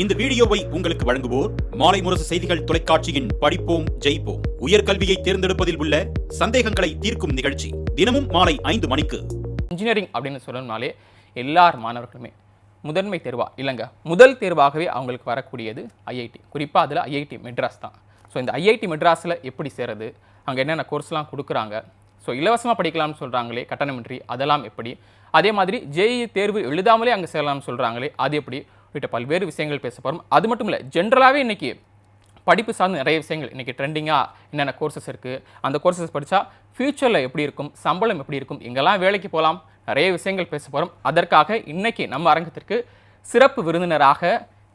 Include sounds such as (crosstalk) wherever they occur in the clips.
இந்த வீடியோவை உங்களுக்கு வழங்குவோர் மாலை முரசு செய்திகள் தொலைக்காட்சியின் படிப்போம் ஜெயிப்போம். உயர்கல்வியை தேர்ந்தெடுப்பதில் உள்ள சந்தேகங்களை தீர்க்கும் நிகழ்ச்சி தினமும் மாலை ஐந்து மணிக்கு. இன்ஜினியரிங் அப்படின்னு சொல்லணும்னாலே எல்லார் மாணவர்களுமே முதன்மை தேர்வா? இல்லைங்க. முதல் தேர்வாகவே அவங்களுக்கு வரக்கூடியது ஐஐடி குறிப்பாக அதில் ஐஐடி மெட்ராஸ் தான். ஸோ இந்த ஐஐடி மெட்ராஸில் எப்படி சேருது? அங்கே என்னென்ன கோர்ஸ்லாம் கொடுக்குறாங்க? ஸோ இலவசமாக படிக்கலாம்னு சொல்கிறாங்களே கட்டணமின்றி அதெல்லாம் எப்படி? அதே மாதிரி ஜேஇ தேர்வு எழுதாமலே அங்கே சேரலாம்னு சொல்கிறாங்களே அது எப்படி? உள்ளிட்ட பல்வேறு விஷயங்கள் பேச போகிறோம் அது மட்டும் இல்லை ஜென்ரலாகவே இன்னைக்கு படிப்பு சார்ந்த நிறைய விஷயங்கள் இன்றைக்கி ட்ரெண்டிங்காக என்னென்ன கோர்சஸ் இருக்குது அந்த கோர்சஸ் படித்தா ஃப்யூச்சரில் எப்படி இருக்கும் சம்பளம் எப்படி இருக்கும் எங்கெல்லாம் வேலைக்கு போகலாம் நிறைய விஷயங்கள் பேச போகிறோம் அதற்காக இன்றைக்கி நம்ம அரங்கத்திற்கு சிறப்பு விருந்தினராக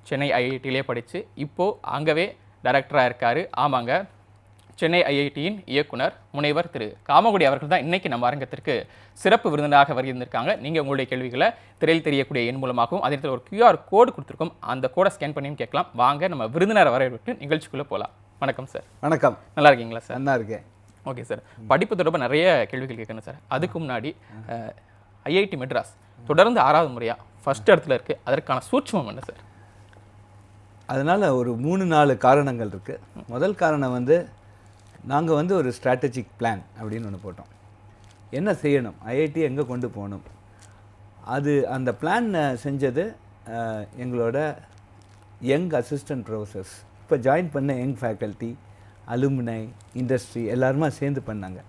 சென்னை ஐஐடியிலே படித்து இப்போது அங்கவே டைரக்டராக இருக்கார். ஆமாங்க. சென்னை ஐஐடியின் இயக்குனர் முனைவர் திரு. காமகுடி அவர்கள் தான் இன்னைக்கு நம்ம அரங்கத்திற்கு சிறப்பு விருந்தினராக வருகின்றிருக்காங்க. நீங்கள் உங்களுடைய கேள்விகளை திரையில் தெரியக்கூடிய எண் மூலமாகவும் அதே நேரத்தில் ஒரு QR கோடு கொடுத்துருக்கோம். அந்த கோடை ஸ்கேன் பண்ணியும் கேட்கலாம். வாங்க நம்ம விருந்தினரை வரவிட்டு நிகழ்ச்சிக்குள்ளே போகலாம் வணக்கம் சார் வணக்கம். நல்லா இருக்கீங்களா சார் நல்லா இருக்கேன். ஓகே சார் படிப்பு தொடர்பாக நிறைய கேள்விகள் கேட்கணும் சார் அதுக்கு முன்னாடி ஐஐடி மெட்ராஸ் தொடர்ந்து ஆறாவது முறையாக ஃபர்ஸ்ட் இடத்துல இருக்குது அதற்கான சூட்சமம் என்ன சார் அதனால் ஒரு மூணு நாலு காரணங்கள் இருக்குது முதல் காரணம் வந்து நாங்கள் வந்து ஒரு ஸ்ட்ராட்டஜிக் பிளான் அப்படின்னு ஒன்று போட்டோம். என்ன செய்யணும்? ஐஐடி எங்கே கொண்டு போகணும்? அது அந்த பிளான் செஞ்சது எங்களோட யங் அசிஸ்டன்ட் ப்ரொஃபஸர்ஸ் இப்போ ஜாயின் பண்ண யங் ஃபேக்கல்ட்டி அலுமினை இண்டஸ்ட்ரி எல்லாருமா சேர்ந்து பண்ணாங்க.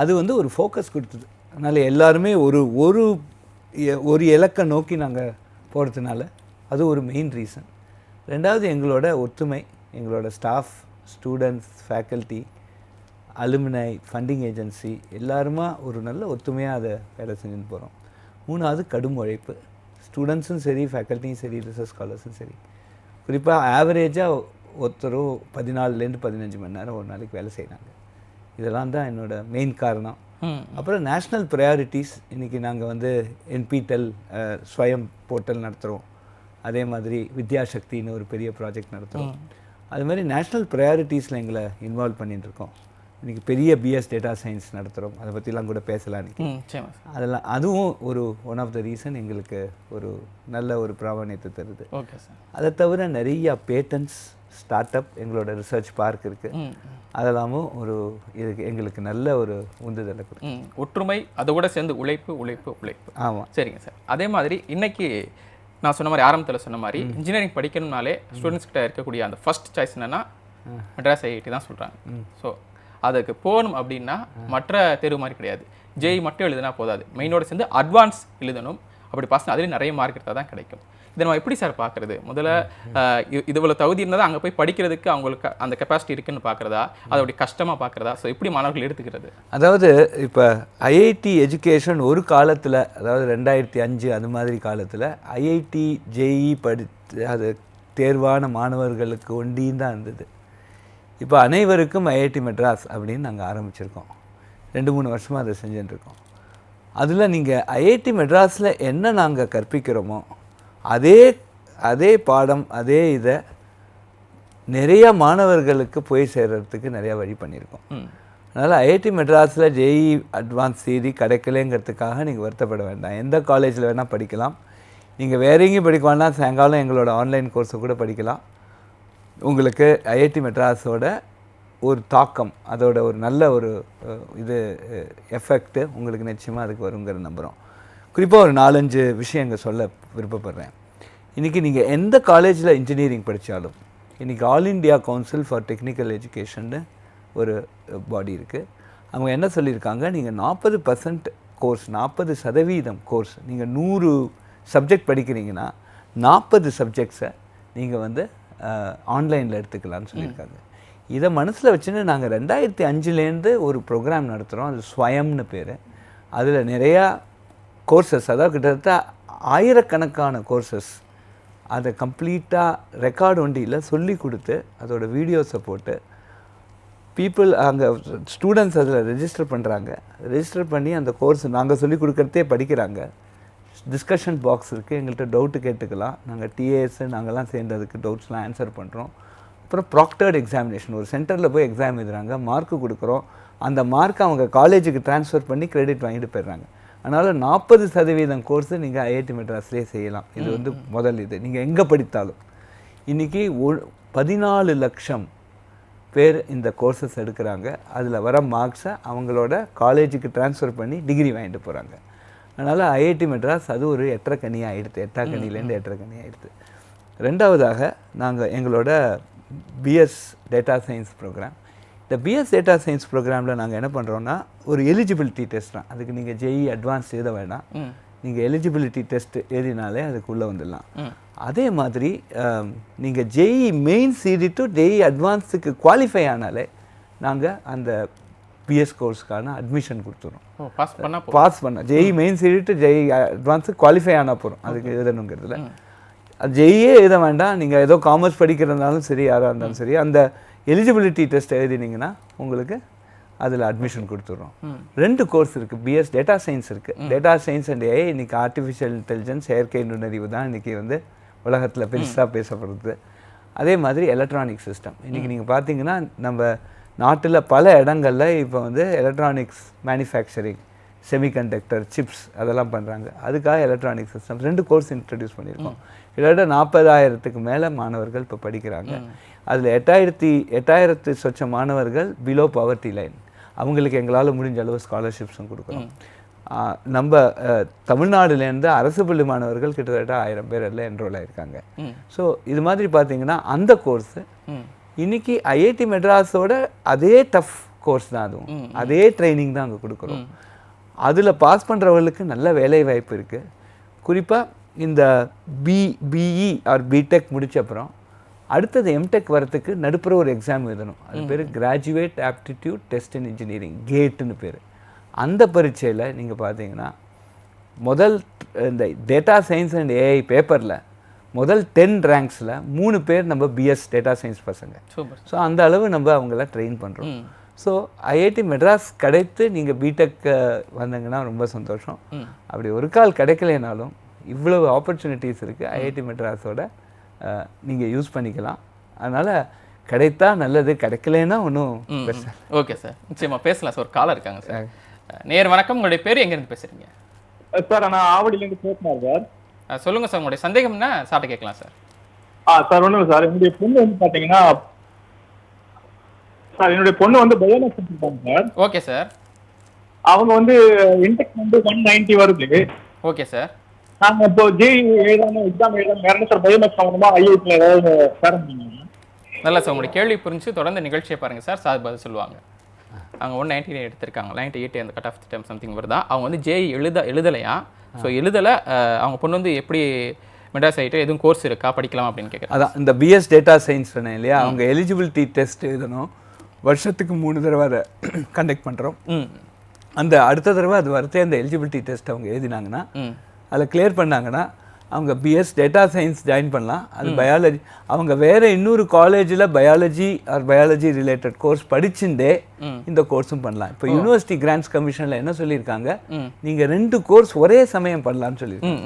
அது வந்து ஒரு ஃபோக்கஸ் கொடுத்தது. அதனால் எல்லாருமே ஒரு ஒரு ஒரு இலக்கை நோக்கி நாங்கள் போகிறதுனால அது ஒரு மெயின் ரீசன் ரெண்டாவது எங்களோட ஒற்றுமை எங்களோட staff students faculty alumni funding agency எல்லாருமா ஒரு நல்ல ஒத்துமையாக அதை வேலை செஞ்சுட்டு போகிறோம் மூணாவது கடும் உழைப்பு. ஸ்டூடெண்ட்ஸும் சரி ஃபேக்கல்ட்டியும் சரி ரிசர்ச் ஸ்காலர்ஸும் சரி. குறிப்பாக ஆவரேஜாக ஒருத்தரும் பதினாலுலேருந்து பதினஞ்சு மணி நேரம் ஒரு நாளைக்கு வேலை செய்கிறாங்க இதெல்லாம் தான் என்னோட மெயின் காரணம். அப்புறம் நேஷ்னல் ப்ரையாரிட்டிஸ் இன்றைக்கி நாங்கள் வந்து என்பிடெல் ஸ்வயம் போர்ட்டல் நடத்துகிறோம் அதே மாதிரி வித்யாசக்தின்னு ஒரு பெரிய ப்ராஜெக்ட் நடத்துகிறோம் அது மாதிரி நேஷ்னல் ப்ரையாரிட்டிஸில் எங்களை இன்வால்வ் பண்ணிட்டு இருக்கோம். இன்றைக்கி பெரிய பிஎஸ் டேட்டா சயின்ஸ் நடத்துகிறோம் அதை பற்றிலாம் கூட பேசலாம் சார். அதெல்லாம் அதுவும் ஒரு ஒன் ஆஃப் த ரீசன் எங்களுக்கு ஒரு நல்ல ஒரு பிராமணியத்தை தருது. Okay sir. அதை தவிர நிறைய பேட்டன்ஸ் ஸ்டார்ட் அப் எங்களோட ரிசர்ச் பார்க் இருக்குது அதெல்லாமும் ஒரு இதுக்கு எங்களுக்கு நல்ல ஒரு உந்துதலை கொடுக்கும் ஒற்றுமை அதோட சேர்ந்து உழைப்பு உழைப்பு உழைப்பு. ஆமாம் சரிங்க சார். அதே மாதிரி இன்னைக்கு நான் சொன்ன மாதிரி ஆரம்பத்தில் சொன்ன மாதிரி இன்ஜினியரிங் படிக்கணும்னாலே ஸ்டூடெண்ட்ஸ் கிட்ட இருக்கக்கூடிய அந்த ஃபர்ஸ்ட் சாய்ஸ் என்னன்னா மெட்ராஸ் ஐஐடி தான் சொல்கிறாங்க ஸோ அதுக்கு போகணும் அப்படின்னா மற்ற தேர்வு மாதிரி கிடையாது. ஜேஇ மட்டும் எழுதுனா போதாது. மெயினோட சேர்ந்து அட்வான்ஸ் எழுதணும். அப்படி பாஸ் அதுலேயும் நிறைய மார்க் எடுத்தால் தான் கிடைக்கும். இதை நம்ம எப்படி சார் பார்க்குறது? முதல்ல இது இவ்வளோ தகுதி இருந்தால் அங்கே போய் படிக்கிறதுக்கு அவங்களுக்கு அந்த கெப்பாசிட்டி இருக்குன்னு பார்க்குறதா? அதை அப்படி கஷ்டமாக பார்க்குறதா? ஸோ எப்படி மாணவர்கள் எடுத்துக்கிறது? அதாவது இப்போ ஐஐடி எஜுகேஷன் ஒரு காலத்தில் அதாவது ரெண்டாயிரத்தி அஞ்சு அது மாதிரி காலத்தில் ஐஐடி ஜேஇ படி அது தேர்வான மாணவர்களுக்கு ஒண்டியும் தான் இருந்தது. இப்போ அனைவருக்கும் ஐஐடி மெட்ராஸ் அப்படின்னு நாங்கள் ஆரம்பிச்சிருக்கோம். ரெண்டு மூணு வருஷமாக அதை செஞ்சுட்டுருக்கோம் அதில் நீங்கள் ஐஐடி மெட்ராஸில் என்ன நாங்கள் கற்பிக்கிறோமோ அதே அதே பாடம் அதே இதை நிறைய மாணவர்களுக்கு போய் சேர்றதுக்கு நிறையா வழி பண்ணியிருக்கோம். அதனால் ஐஐடி மெட்ராஸில் ஜேஇ அட்வான்ஸ் தேதி கிடைக்கலங்கிறதுக்காக நீங்கள் வருத்தப்பட வேண்டாம். எந்த காலேஜில் வேணால் படிக்கலாம். நீங்கள் வேற எங்கேயும் படிக்க வேண்டாம். சாயங்காலம் எங்களோட ஆன்லைன் கோர்ஸை கூட படிக்கலாம். உங்களுக்கு ஐஐடி மெட்ராஸோட ஒரு தாக்கம் அதோட ஒரு நல்ல ஒரு இது எஃபெக்ட்டு உங்களுக்கு நிச்சயமாக அதுக்கு வருங்கிற நம்புகிறோம் குறிப்பாக ஒரு நாலஞ்சு விஷயங்கள் சொல்ல விருப்பப்படுறேன். இன்றைக்கி நீங்கள் எந்த காலேஜில் இன்ஜினியரிங் படித்தாலும் இன்றைக்கி All India Council for Technical எஜுகேஷன்னு ஒரு பாடி இருக்குது அவங்க என்ன சொல்லியிருக்காங்க? நீங்கள் நாற்பது பர்சன்ட் கோர்ஸ் நாற்பது சதவீதம் கோர்ஸ் நீங்கள் நூறு சப்ஜெக்ட் படிக்கிறீங்கன்னா நாற்பது சப்ஜெக்ட்ஸை நீங்கள் வந்து ஆன்லைனில் எடுத்துக்கலாம்னு சொல்லியிருக்காங்க. இதை மனசில் வச்சுன்னு நாங்கள் ரெண்டாயிரத்தி அஞ்சுலேருந்து ஒரு ப்ரோக்ராம் நடத்துகிறோம் அது ஸ்வயம்னு பேர். அதில் நிறையா கோர்சஸ் அதாவது கிட்டத்தட்ட ஆயிரக்கணக்கான கோர்சஸ் அதை கம்ப்ளீட்டாக ரெக்கார்டு ஒண்டியில் சொல்லி கொடுத்து அதோட வீடியோஸை போட்டு பீப்புள் அங்கே ஸ்டூடெண்ட்ஸ் அதில் ரெஜிஸ்டர் பண்ணுறாங்க ரெஜிஸ்டர் பண்ணி அந்த கோர்ஸ் நாங்கள் சொல்லி கொடுக்குறதே படிக்கிறாங்க. டிஸ்கஷன் பாக்ஸ் இருக்குது எங்கள்கிட்ட டவுட்டு கேட்டுக்கலாம். நாங்கள் டிஏஎஸ் நாங்கள்லாம் சேர்ந்து அதுக்கு டவுட்ஸ்லாம் ஆன்சர் பண்ணுறோம் அப்புறம் ப்ராக்டர்ட் எக்ஸாமினேஷன் ஒரு சென்டரில் போய் எக்ஸாம் எழுதுகிறாங்க மார்க்கு கொடுக்குறோம். அந்த மார்க்கை அவங்க காலேஜுக்கு ட்ரான்ஸ்ஃபர் பண்ணி கிரெடிட் வாங்கிட்டு போயிடுறாங்க. அதனால் நாற்பது சதவீதம் கோர்ஸு நீங்கள் ஐஐடி மெட்ராஸ்லேயே செய்யலாம். இது வந்து முதல் இது. நீங்கள் எங்கே படித்தாலும். இன்றைக்கி ஒ பதினாலு லட்சம் பேர் இந்த கோர்சஸ் எடுக்கிறாங்க. அதில் வர மார்க்ஸை அவங்களோட காலேஜுக்கு ட்ரான்ஸ்ஃபர் பண்ணி டிகிரி வாங்கிட்டு போகிறாங்க அதனால் ஐஐடி மெட்ராஸ் அது ஒரு எட்டரை கனி ஆயிடுது. எட்டா கனிலேருந்து எட்டரை கனி ஆயிடுது. ரெண்டாவதாக நாங்கள் எங்களோட பிஎஸ் டேட்டா சயின்ஸ் ப்ரோக்ராம் இந்த பிஎஸ் டேட்டா சயின்ஸ் ப்ரோக்ராமில் நாங்கள் என்ன பண்ணுறோன்னா ஒரு எலிஜிபிலிட்டி டெஸ்ட் தான். அதுக்கு நீங்கள் ஜெஇ அட்வான்ஸ் எழுத வேண்டாம். நீங்கள் எலிஜிபிலிட்டி டெஸ்ட் எழுதினாலே அதுக்குள்ளே வந்துடலாம். அதே மாதிரி நீங்கள் JEE main CD to JEE அட்வான்ஸுக்கு qualify ஆனாலே நாங்கள் அந்த பிஎஸ் கோர்ஸ்க்கான அட்மிஷன் கொடுத்துறோம். ஓ பாஸ் பண்ணால் பாஸ் பண்ண JEE main city to JEE அட்வான்ஸுக்கு qualify ஆனால் போகிறோம் அதுக்கு எழுதணுங்கிறதுல. ஜெயியே எழுத வேண்டாம். நீங்கள் ஏதோ காமர்ஸ் படிக்கிறதுனாலும் சரி யாராக இருந்தாலும் சரி அந்த எலிஜிபிலிட்டி டெஸ்ட் எழுதினீங்கன்னா உங்களுக்கு அதில் அட்மிஷன் கொடுத்துட்றோம் ரெண்டு கோர்ஸ் இருக்குது பிஎஸ் டேட்டா சயின்ஸ் இருக்குது டேட்டா சயின்ஸ் அண்ட் ஏஐ இன்னைக்கு ஆர்டிஃபிஷியல் இன்டெலிஜென்ஸ் செயற்கை நுண்ணறிவு தான் இன்றைக்கி வந்து உலகத்தில் பெருசாக பேசப்படுறது அதே மாதிரி எலக்ட்ரானிக் சிஸ்டம் இன்றைக்கி நீங்கள் பார்த்தீங்கன்னா நம்ம நாட்டில் பல இடங்கள்ல இப்போ வந்து எலக்ட்ரானிக்ஸ் மேனுஃபேக்சரிங் செமிகண்டக்டர் சிப்ஸ் அதெல்லாம் பண்ணுறாங்க அதுக்காக எலக்ட்ரானிக் சிஸ்டம் ரெண்டு கோர்ஸ் இன்ட்ரடியூஸ் பண்ணியிருக்கோம். கிட்டத்தட்ட நாற்பதாயிரத்துக்கு மேலே மாணவர்கள் இப்போ படிக்கிறாங்க. அதில் எட்டாயிரத்தி எட்டாயிரத்து சொச்ச மாணவர்கள் பிலோ பவர்ட்டி லைன் அவங்களுக்கு எங்களால் முடிஞ்ச அளவு ஸ்காலர்ஷிப்ஸும் கொடுக்குறோம் ஆ, நம்ம தமிழ்நாடுலேருந்து அரசு பள்ளி மாணவர்கள் கிட்டத்தட்ட ஆயிரம் பேர் எல்லாம் என்ரோல் ஆயிருக்காங்க. ஸோ இது மாதிரி பார்த்தீங்கன்னா அந்த கோர்ஸு இன்னைக்கு ஐஐடி மெட்ராஸோட அதே டஃப் கோர்ஸ் தான் அதுவும். அதே ட்ரைனிங் தான் அங்கே கொடுக்குறோம். அதில் பாஸ் பண்ணுறவங்களுக்கு நல்ல வேலை வாய்ப்பு இருக்குது குறிப்பாக இந்த பி பிஇ ஆர் பிடெக் அப்புறம் அடுத்தது எம்டெக் வரத்துக்கு நடுப்புற ஒரு எக்ஸாம் எழுதணும். அது பேர் graduate aptitude test in engineering கேட்டுன்னு பேர். அந்த பரீட்சையில் நீங்கள் பார்த்தீங்கன்னா முதல் இந்த டேட்டா சயின்ஸ் அண்ட் ஏஐ பேப்பரில் முதல் டென் ரேங்க்ஸில் மூணு பேர் நம்ம பிஎஸ் டேட்டா சயின்ஸ் பசங்க. ஸோ அந்த அளவு நம்ம அவங்கள ட்ரெயின் பண்ணுறோம் ஸோ ஐஐடி மெட்ராஸ் கிடைத்து நீங்கள் பிடெக் வந்தீங்கன்னா ரொம்ப சந்தோஷம். அப்படி ஒரு கால் கிடைக்கலைனாலும் இவ்வளவு ஆப்பர்ச்சுனிட்டிஸ் இருக்குது ஐஐடி மெட்ராஸோட நீங்கள் யூஸ் பண்ணிக்கலாம். அதனால் கிடைத்தா நல்லது கிடைக்கலன்னா ஒன்றும் ஓகே சார் நிச்சயமா பேசலாம் சார் ஒரு காலர் இருக்காங்க சார் நேர் வணக்கம். உங்களுடைய பேர் எங்கேருந்து பேசுறீங்க? சார் நான் ஆவடியிலேருந்து பேசினேன் சார் அஹ், சொல்லுங்க சார் உங்களுடைய சந்தேகம்னா சார்ட்ட கேட்கலாம் சார் ஆ சார் ஒன்றும் சார் என்னுடைய பொண்ணு வந்து பார்த்தீங்கன்னா சார் என்னுடைய பொண்ணு வந்து பயோமேக்ஸ் இருக்காங்க சார். Okay sir. அவங்க வந்து இன்டெக்ஸ் வந்து ஒன் நைன்ட்டி வருது. Okay sir. நாங்கள் இப்போ ஜேஇ எழுதாம எக்ஸாம் எழுதாம வேற சார் பயோமேக்ஸ் ஆகணுமா ஐஐடியில் ஏதாவது சேர முடியுமா நல்லா சார் உங்களுடைய கேள்வி புரிஞ்சு தொடர்ந்து நிகழ்ச்சியை பாருங்க சார் சார் பதில் சொல்லுவாங்க. அவங்க ஒன் நைன்டி எடுத்திருக்காங்க நைன்டி எயிட் அந்த கட் ஆஃப் டைம் சம்திங் வருதா? அவங்க வந்து ஜேஇ எழுத எழுதலையா? ஸோ எழுதலை அவங்க பொண்ணு வந்து எப்படி மெட்ராஸ் ஆகிட்டு எதுவும் கோர்ஸ் இருக்கா படிக்கலாம் அப்படின்னு கேட்குறேன் அதான் இந்த பிஎஸ் டேட்டா சயின்ஸ் சொன்னேன் இல்லையா? அவங்க எலிஜிபிலிட்டி டெஸ்ட் எழுதணும். வருஷத்துக்கு மூணு தடவை கண்டக்ட் (clears throat) பண்ணுறோம் அந்த அடுத்த தடவை அது வரத்தே அந்த எலிஜிபிலிட்டி டெஸ்ட் அவங்க எழுதினாங்கன்னா அதில் கிளியர் பண்ணாங்கன்னா அவங்க பிஎஸ் டேட்டா சயின்ஸ் ஜாயின் பண்ணலாம். அது பயாலஜி அவங்க வேற இன்னொரு காலேஜில் biology or biology related course படிச்சுட்டே இந்த கோர்ஸும் பண்ணலாம். இப்போ யூனிவர்சிட்டி கிராண்ட்ஸ் கமிஷனில் என்ன சொல்லியிருக்காங்க? நீங்கள் ரெண்டு கோர்ஸ் ஒரே சமயம் பண்ணலாம்னு சொல்லியிருக்காங்க.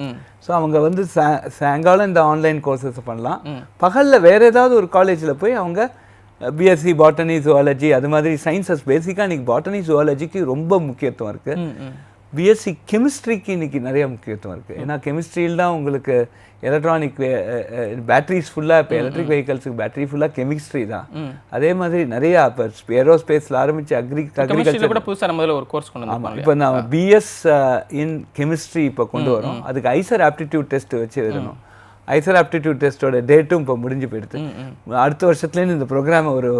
ஸோ அவங்க வந்து சா- சாயங்காலம் இந்த ஆன்லைன் கோர்சஸ் பண்ணலாம். பகலில் வேற ஏதாவது ஒரு காலேஜில் போய் அவங்க பிஎஸ்சி பாட்டனி ஜுவாலஜி அது மாதிரி சயின்சஸ் பேசிக்காக இன்னைக்கு பாட்டனி ஜுவாலஜிக்கு ரொம்ப முக்கியத்துவம் இருக்குது பிஎஸ்சி கெமிஸ்ட்ரிக்கு இன்னைக்கு நிறைய முக்கியத்துவம் இருக்குது ஏன்னா கெமிஸ்ட்ரியில் தான் உங்களுக்கு எலக்ட்ரானிக் பேட்டரிஸ் ஃபுல்லாக இப்போ எலக்ட்ரிக் வெஹிக்கல்ஸுக்கு பேட்டரி ஃபுல்லாக கெமிஸ்ட்ரி தான். அதே மாதிரி நிறையா இப்போ ஏரோஸ்பேஸில் ஆரம்பிச்சு அக்ரி அக்ரிகல்ச்சர் கூட புதுசாக நம்ம ஒரு கோர்ஸ் கொண்டு ஆமாம் இப்போ நான் பிஎஸ் இன் கெமிஸ்ட்ரி இப்போ கொண்டு வரோம். அதுக்கு ஐசர் ஆப்டிடியூட் டெஸ்ட் வச்சு எழுதணும். ஐசர் ஆப்டிடியூட் டெஸ்ட்டோட டேட்டும் இப்போ முடிஞ்சு போயிடுது. அடுத்த வருஷத்துலேருந்து இந்த ப்ரோக்ராம் ஒரு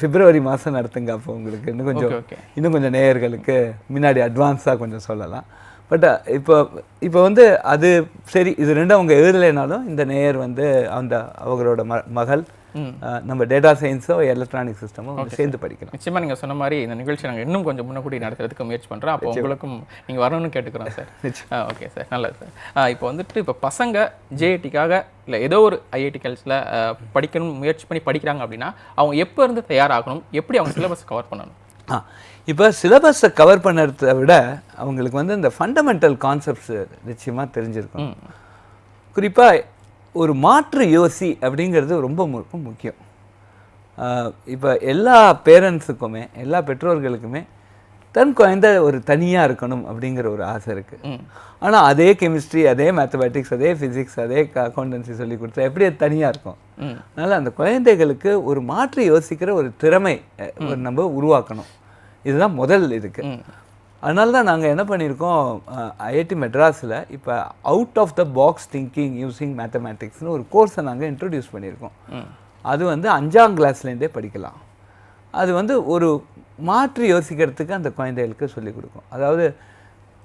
பிப்ரவரி மாதம் நடத்துங்க அப்போ உங்களுக்கு. இன்னும் கொஞ்சம் இன்னும் கொஞ்சம் நேயர்களுக்கு முன்னாடி அட்வான்ஸாக கொஞ்சம் சொல்லலாம். பட் இப்போ இப்போ வந்து அது சரி இது ரெண்டும் அவங்க எழுதலைனாலும் இந்த நேயர் வந்து அந்த அவங்களோட ம மகள் நம்ம டேட்டா சயின்ஸோ எலக்ட்ரானிக் சிஸ்டமோ சேர்ந்து படிக்கணும் நிச்சயமா நீங்க சொன்ன மாதிரி இந்த நிகழ்ச்சி நாங்க இன்னும் கொஞ்சம் முன்னக்கூடி நடத்துறதுக்கு முயற்சி பண்றோம். அப்போ உங்களுக்கும் நீங்க வரணும்னு கேட்டுக்கிறோம் சார் ஓகே சார் நல்லது சார் இப்போ வந்துட்டு இப்போ பசங்க ஜேஐடிக்காக இல்லை ஏதோ ஒரு ஐஐடி கல்ஸில் படிக்கணும் முயற்சி பண்ணி படிக்கிறாங்க அப்படின்னா அவங்க எப்போ இருந்து தயாராகணும்? எப்படி அவங்க சிலபஸ் கவர் பண்ணணும்? ஆ இப்போ சிலபஸை கவர் பண்ணுறத விட அவங்களுக்கு வந்து இந்த ஃபண்டமெண்டல் கான்செப்ட்ஸ் நிச்சயமாக தெரிஞ்சிருக்கணும். குறிப்பாக ஒரு மாற்று யோசி அப்படிங்கிறது ரொம்ப ரொம்ப முக்கியம். இப்போ எல்லா பேரண்ட்ஸுக்குமே எல்லா பெற்றோர்களுக்குமே தன் குழந்தை ஒரு தனியாக இருக்கணும் அப்படிங்கிற ஒரு ஆசை இருக்குது ஆனால் அதே கெமிஸ்ட்ரி அதே மேத்தமேட்டிக்ஸ் அதே ஃபிசிக்ஸ் அதே அக்கௌண்டன்சி சொல்லி கொடுத்தா எப்படி அது தனியாக இருக்கும்? அதனால் அந்த குழந்தைகளுக்கு ஒரு மாற்றி யோசிக்கிற ஒரு திறமை நம்ம உருவாக்கணும். இதுதான் முதல் இதுக்கு. ம். அதனால தான் நாங்கள் என்ன பண்ணியிருக்கோம் ஐஐடி மெட்ராஸில் இப்போ out of the box thinking using மேத்தமேட்டிக்ஸ்னு ஒரு கோர்ஸை நாங்கள் இன்ட்ரடியூஸ் பண்ணியிருக்கோம். அது வந்து அஞ்சாம் கிளாஸ்லேருந்தே படிக்கலாம். அது வந்து ஒரு மாற்றி யோசிக்கிறதுக்கு அந்த குழந்தைகளுக்கு சொல்லிக் கொடுக்கும். அதாவது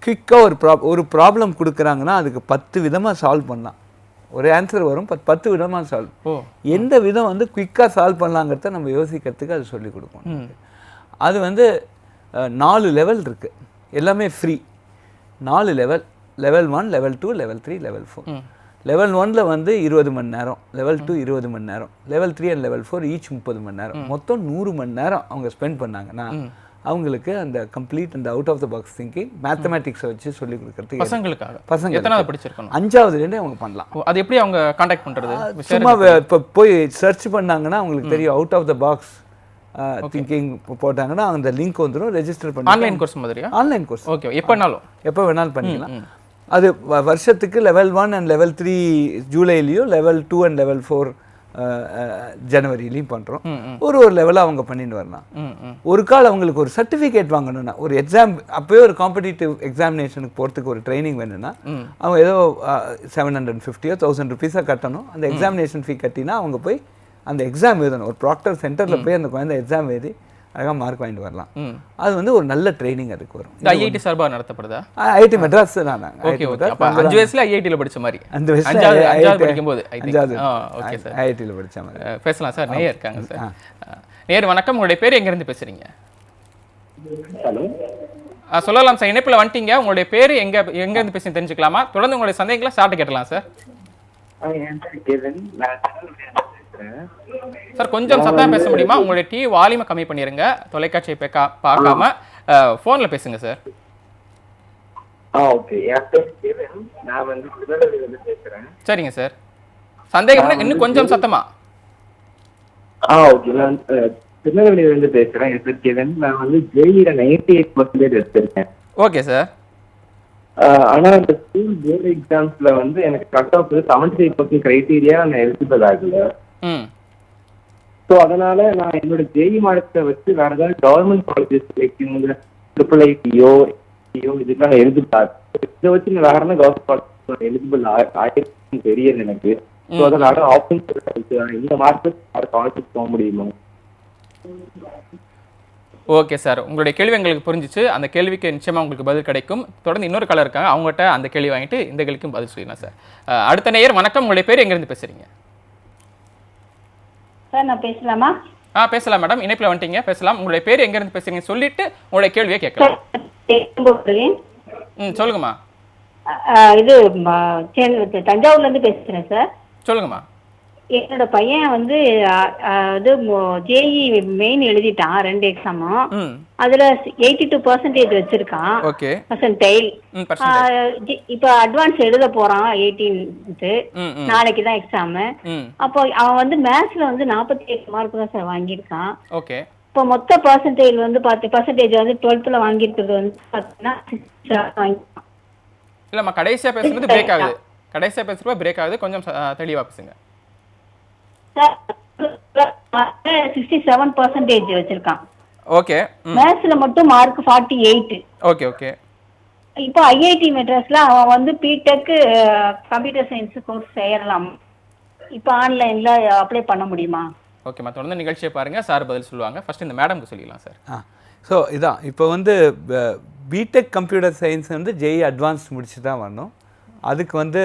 குயிக்காக ஒரு ப்ராப் ஒரு ப்ராப்ளம் கொடுக்குறாங்கன்னா அதுக்கு பத்து விதமாக சால்வ் பண்ணலாம். ஒரு ஆன்சர் வரும் பத் பத்து விதமாக சால்வ் எந்த விதம் வந்து குயிக்காக சால்வ் பண்ணலாங்கிறத நம்ம யோசிக்கிறதுக்கு அது சொல்லிக் கொடுக்கும். அது வந்து நாலு லெவல் இருக்குது எல்லாமே ஃப்ரீ நாலு level level one level two level three level four level ஒனில் வந்து இருபது மணி நேரம். லெவல் டூ இருபது மணி நேரம். Level three and level four each முப்பது மணி நேரம். மொத்தம் நூறு மணி நேரம் அவங்க ஸ்பெண்ட் பண்ணாங்கன்னா அவங்களுக்கு அந்த கம்ப்ளீட் அந்த out of the box thinking மேத்தமேட்டிக்ஸை வச்சு சொல்லி கொடுக்கறதுக்கு பசங்களுக்காக? பசங்களுக்கு. எத்தனாவது படிச்சிருக்கணும்? அஞ்சாவதுலேருந்தே அவங்க பண்ணலாம். அது எப்படி அவங்க காண்டாக்ட் பண்றது? சும்மா இப்போ போய் சர்ச் பண்ணாங்கன்னா அவங்களுக்கு தெரியும். Out of the box thinking போட்டாங்கன்னா அந்த லிங்க் வந்துடும் ரெஜிஸ்டர் பண்ணி ஆன்லைன் கோர்ஸ் மாதிரியா? ஆன்லைன் கோர்ஸ் ஓகே எப்போனாலும் எப்போ வேணாலும் பண்ணிக்கலாம். அது வருஷத்துக்கு level one and level three ஜூலைலேயும் level two and level four ஜனவரிலையும் பண்ணுறோம் ஒரு ஒரு லெவலாக அவங்க பண்ணிட்டு வரலாம். ஒரு கால் அவங்களுக்கு ஒரு சர்டிஃபிகேட் வாங்கணும்னா ஒரு எக்ஸாம் அப்போயே ஒரு காம்படிட்டிவ் எக்ஸாமினேஷனுக்கு போகிறதுக்கு ஒரு ட்ரைனிங் வேணும்னா அவங்க ஏதோ செவன் ஹண்ட்ரட் ஃபிஃப்டியோ தௌசண்ட் ருபீஸாக கட்டணும். அந்த எக்ஸாமினேஷன் ஃபீ கட்டினா அவங்க போய் அந்த எக்ஸாம் எழுதணும். ஒரு ப்ராக்டர் சென்டரில் போய் அந்த குழந்தை எக்ஸாம் எழுதி அழகாக மார்க் வாங்கிட்டு வரலாம். அது வந்து ஒரு நல்ல ட்ரைனிங் அதுக்கு வரும். ஐஐடி சார்பா நடத்தப்படுதா? ஐஐடி மெட்ராஸ் தான் நாங்கள் ஓகே ஓகே அப்ப அஞ்சு வயசுல ஐஐடில படிச்ச மாதிரி. அந்த வயசுல அஞ்சாவது படிக்கும்போது. அஞ்சாவது. ஆ ஓகே சார் ஐஐடியில் படித்த மாதிரி. பேசலாம் சார் நேயர் இருக்காங்க சார் நேயர் வணக்கம். உங்களுடைய பேர் எங்க இருந்து பேசுறீங்க? ஹலோ. சொல்லலாம் சார் இணைப்புல வந்துட்டீங்க. உங்களுடைய பேர் எங்க எங்க இருந்து பேசி தெரிஞ்சுக்கலாமா? தொடர்ந்து உங்களுடைய சந்தேகங்களை சார்ட்ட கேட்டலாம் சார் சார் கொஞ்சம் சத்தம் பேச முடியுமா? உங்களுடைய டிவி வால்யூமை கம்மி பண்ணிருங்க. தொலைக்காட்சியை பார்க்காம ஃபோன்ல பேசுங்க சார். ஆ ஓகே. என் பேர் கேதன் நான் வந்து திருநெல்வேலியிலிருந்து சரிங்க சார். சந்தேகம் இன்னும் கொஞ்சம் சத்தமா? ஆ ஓகே. நான் திருநெல்வேலியிலிருந்து பேசுறேன். என் பேர் நான் வந்து ஜேஇல நைன்டி எயிட் பர்சன்டேஜ் எடுத்திருக்கேன். Okay sir. ஆஹ் ஆனா இந்த ஸ்கூல் போர்டு எக்ஸாம்ஸ்ல வந்து எனக்கு cut off seventy five percent criteria நான் எலிஜிபிள் ஆகல. ஸோ அதனால நான் என்னோட ஜேஇ மார்க்ஸை வச்சு வேற ஏதாவது கவர்மெண்ட் காலேஜஸ் இந்த ட்ரிபிள் ஐடியோ இதுக்கெல்லாம் நான் எலிஜிபிள் இதை வச்சு நான் வேற என்ன கவர்மெண்ட் காலேஜ் எலிஜிபிள் ஆயிருக்குன்னு தெரியல எனக்கு. ஸோ அதனால ஆப்ஷன் இந்த மார்க்கெட் வேற காலேஜ் போக முடியுமா? ஓகே சார் உங்களுடைய கேள்வி எங்களுக்கு புரிஞ்சிச்சு. அந்த கேள்விக்கு நிச்சயமா உங்களுக்கு பதில் கிடைக்கும். தொடர்ந்து இன்னொரு கலர் இருக்காங்க. அவங்ககிட்ட அந்த கேள்வி வாங்கிட்டு இந்த கேள்விக்கும் பதில் சொல்லிடலாம் சார் அடுத்த நேயர் வணக்கம். உங்களுடைய பேர் எங்கேருந்து பேசுறீங்க? சார் நான் பேசலாமா? ஆ பேசலாம் மேடம். இணைப்பில் வந்துட்டீங்க. பேசலாம். உங்களுடைய பேர் எங்கேருந்து பேசுறீங்க சொல்லிட்டு உங்களுடைய கேள்வியை கேட்கலாம். ம் சொல்லுங்கம்மா. இது ம, சென்னை- தஞ்சாவூர்ல இருந்து பேசுறேன் சார். சொல்லுங்கம்மா. என்னோட பையன் வந்து அ, அ, இது ஜேஇ மெயின் எழுதிட்டான் ரெண்டு எக்ஸாமும் அதுல எயிட்டி டூ பர்சன்டேஜ் வச்சிருக்கான். ஓகே. பர்சன்டைல் இப்போ அட்வான்ஸ் எழுத போறான் ம் நாளைக்கு தான் எக்ஸாம் அப்போ அவன் வந்து மேத்ஸ்ல வந்து நாற்பத்தி எட்டு மார்க் தான் சார் வாங்கியிருக்கான். ஓகே. இப்போ மொத்த பர்சன்டேஜ் வந்து பார்த்து பர்சன்டேஜ் வந்து டுவெல்த்தில் வாங்கியிருக்கிறது வந்து பார்த்தீங்கன்னா இல்லைம்மா கடைசியாக பேசுறது பிரேக் ஆகுது. கடைசியாக பேசுகிறப்ப பிரேக் ஆகுது. கொஞ்சம் தெளிவாக பேசுங்க. சிக்ஸ்டி செவன் பர்சன்டேஜ் வச்சிருக்கான் ஓகே மேத்ஸ்ல மட்டும் mark forty eight okay okay இப்போ ஐஐடி மெட்ராஸ்ல அவன் வந்து பிடெக் கம்ப்யூட்டர் சயின்ஸ் கோர்ஸ் சேரலாம் இப்போ ஆன்லைன்ல அப்ளை பண்ண முடியுமா? ஓகேம்மா தொடர்ந்து நிகழ்ச்சியை பாருங்க. சார் பதில் சொல்லுவாங்க. ஃபர்ஸ்ட் இந்த மேடம்க்கு சொல்லிடலாம் சார். ஆ ஸோ இதான். இப்போ வந்து பிடெக் கம்ப்யூட்டர் சயின்ஸ் வந்து ஜேஇ அட்வான்ஸ் முடிச்சு தான் வரணும். அதுக்கு வந்து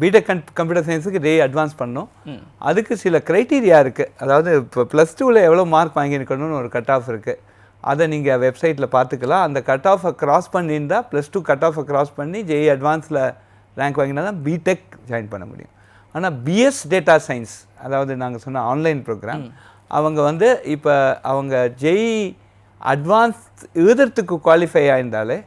பிடெக் கம்ப்யூட்டர் சயின்ஸுக்கு ஜேஇ அட்வான்ஸ் பண்ணணும் அதுக்கு சில க்ரைட்டீரியா இருக்குது அதாவது இப்போ ப்ளஸ் டூவில் எவ்வளோ மார்க் வாங்கியிருக்கணும்னு ஒரு கட் ஆஃப் இருக்குது அதை நீங்கள் வெப்சைட்டில் பார்த்துக்கலாம். அந்த கட் ஆஃபை கிராஸ் பண்ணியிருந்தா ப்ளஸ் டூ கட் ஆஃபை கிராஸ் பண்ணி ஜேஇ அட்வான்ஸில் ரேங்க் வாங்கினா தான் பிடெக் ஜாயின் பண்ண முடியும். ஆனால் பிஎஸ் டேட்டா சயின்ஸ் அதாவது நாங்கள் சொன்ன ஆன்லைன் ப்ரோக்ராம் அவங்க வந்து இப்போ அவங்க ஜெய் அட்வான்ஸ் எழுதுறதுக்கு குவாலிஃபை ஆயிருந்தாலே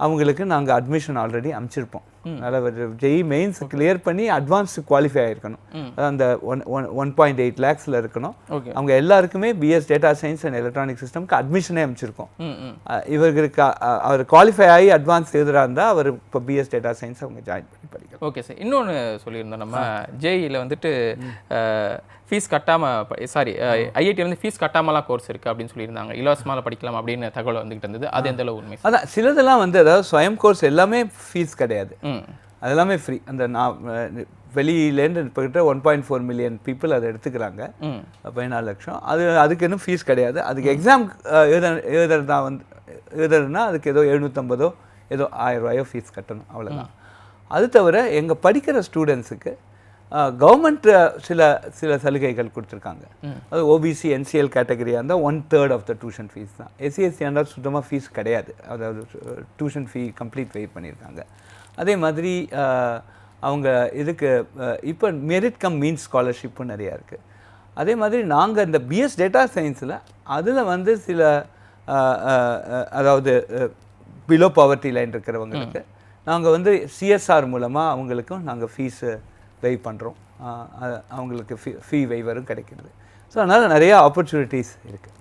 அவங்களுக்கு நாங்கள் அட்மிஷன் ஆல்ரெடி அனுப்பிச்சிருப்போம் அதனால் ஜெய் மெயின்ஸ் கிளியர் பண்ணி அட்வான்ஸ் குவாலிஃபை ஆயிருக்கணும். அதான் அந்த one one one point eight லேக்ஸில் இருக்கணும். அவங்க எல்லாருக்குமே BS data science and electronic சிஸ்டம்க்கு அட்மிஷனே அமைச்சிருக்கோம். இவருக்கு அஹ், அவர் குவாலிஃபை ஆகி அட்வான்ஸ் எழுதுறா இருந்தால் அவர் இப்போ பிஎஸ் டேட்டா சயின்ஸ் அவங்க ஜாயின் பண்ணி படிக்கலாம் ஓகே சார் இன்னொன்று சொல்லியிருந்தோம் நம்ம ஜேஇயில் வந்துட்டு ஃபீஸ் கட்டாமல் சாரி ஐஐடி வந்து ஃபீஸ் கட்டாமலாம் கோர்ஸ் இருக்குது அப்படின்னு சொல்லியிருந்தாங்க. இலவசமாக படிக்கலாம் அப்படின்னு தகவல் வந்துகிட்டு இருந்தது. அது எந்த அளவு உண்மை அதான் சிலதெல்லாம் வந்து அதாவது ஸ்வயம் கோர்ஸ் எல்லாமே ஃபீஸ் கிடையாது. ம் அதெல்லாமே ஃப்ரீ அந்த நான் வெளியிலேருந்து இப்போ கிட்ட one point four million people அதை எடுத்துக்கிறாங்க. பதினாலு லட்சம். அது அதுக்கு இன்னும் ஃபீஸ் கிடையாது. அதுக்கு எக்ஸாம் எழுத எழுதுறதா வந்து எழுதுறதுனா அதுக்கு ஏதோ எழுநூற்றம்பதோ ஏதோ ஆயிரம் ரூபாயோ ஃபீஸ் கட்டணும் அவ்வளோதான் அது தவிர எங்கள் படிக்கிற ஸ்டூடெண்ட்ஸுக்கு கவர்மெண்ட் சில சில சலுகைகள் கொடுத்துருக்காங்க. அது ஓபிசி என்சிஎல் கேட்டகரியாக இருந்தால் one third of the tuition fees தான். எஸ்சிஎஸ்சி இருந்தால் சுத்தமாக ஃபீஸ் கிடையாது. அதாவது டியூஷன் ஃபீ கம்ப்ளீட் பே பண்ணியிருக்காங்க அதே மாதிரி அவங்க இதுக்கு இப்போ மெரிட் கம் மீன்ஸ் ஸ்காலர்ஷிப்பும் நிறையா இருக்குது அதே மாதிரி நாங்கள் இந்த பிஎஸ் டேட்டா சயின்ஸில் அதில் வந்து சில அதாவது பிலோ பவர்ட்டி லைன் இருக்கிறவங்களுக்கு நாங்கள் வந்து சிஎஸ்ஆர் மூலமாக அவங்களுக்கும் நாங்கள் ஃபீஸு வெய் பண்ணுறோம் அவங்களுக்கு ஃபீ ஃபீ வெய்வரும் கிடைக்கிறது ஸோ அதனால் நிறைய ஆப்பர்ச்சுனிட்டிஸ் இருக்குது